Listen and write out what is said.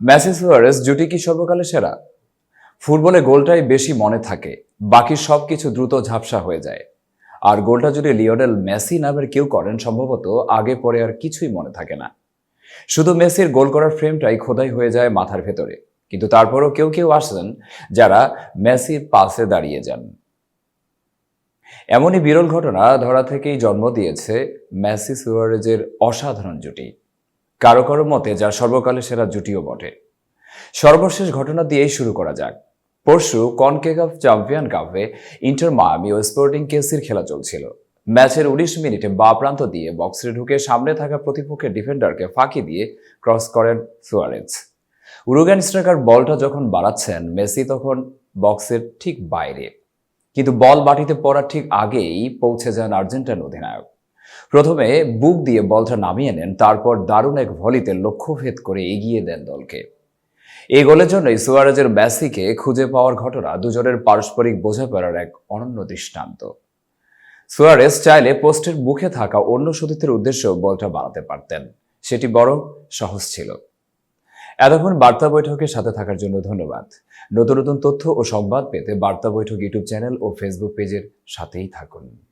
Messi Suarez জুটি কি সর্বকালে সেরা? ফুটবলে গোলটাই বেশি মনে থাকে, বাকি সব কিছু দ্রুত ঝাপসা হয়ে যায়। আর গোলটা যদি লিওনেল মেসি নামের কেউ করেন, সম্ভবত আগে পরে আর কিছুই মনে থাকে না। শুধু মেসির গোল করার ফ্রেমটাই খোদাই হয়ে যায় মাথার ভেতরে, কিন্তু তারপরও কেউ কেউ আসেন যারা মেসির পাশে দাঁড়িয়ে যান। এমনই বিরল ঘটনা ধরা থেকেই জন্ম দিয়েছে মেসি সুয়ারেজের অসাধারণ জুটি। কারও কারও মতে যা সর্বকালের সেরা জুটিও বটে। সর্বশেষ ঘটনা দিয়েই শুরু করা যাক। পরশু কনকেকাপ চ্যাম্পিয়ন কাপে ইন্টার মায়ামি ও স্পোর্টিং কেসির খেলা চলছিল। ম্যাচের উনিশ মিনিটে বা প্রান্ত দিয়ে বক্সে ঢুকে সামনে থাকা প্রতিপক্ষের ডিফেন্ডারকে ফাঁকি দিয়ে ক্রস করেন সুয়ারেজ। উরুগান স্ট্রাইকার বলটা যখন বাড়াচ্ছেন, মেসি তখন বক্সের ঠিক বাইরে। কিন্তু বল বাটিতে পড়ার ঠিক আগেই পৌঁছে যান আর্জেন্টাইন অধিনায়ক। প্রথমে বুক দিয়ে বলটা নামিয়ে নেন, তারপর দারুণ এক ভলিতে লক্ষ্যভেদ করে এগিয়ে দেন দলকে। এই গোলের জন্যই সুয়ারেজের মেসিকে খুঁজে পাওয়ার ঘটনা দুজনের পারস্পরিক বোঝাপড়ার এক অনন্য দৃষ্টান্ত। সুয়ারেজ চাইলে পোস্টের মুখে থাকা অন্য সতীর্থের উদ্দেশ্যেও বলটা বাড়াতে পারতেন। সেটি বড় সহজ ছিল। এতক্ষণ বার্তা বৈঠকের সাথে থাকার জন্য ধন্যবাদ। নতুন নতুন তথ্য ও সংবাদ পেতে বার্তা বৈঠক ইউটিউব চ্যানেল ও ফেসবুক পেজের সাথেই থাকুন।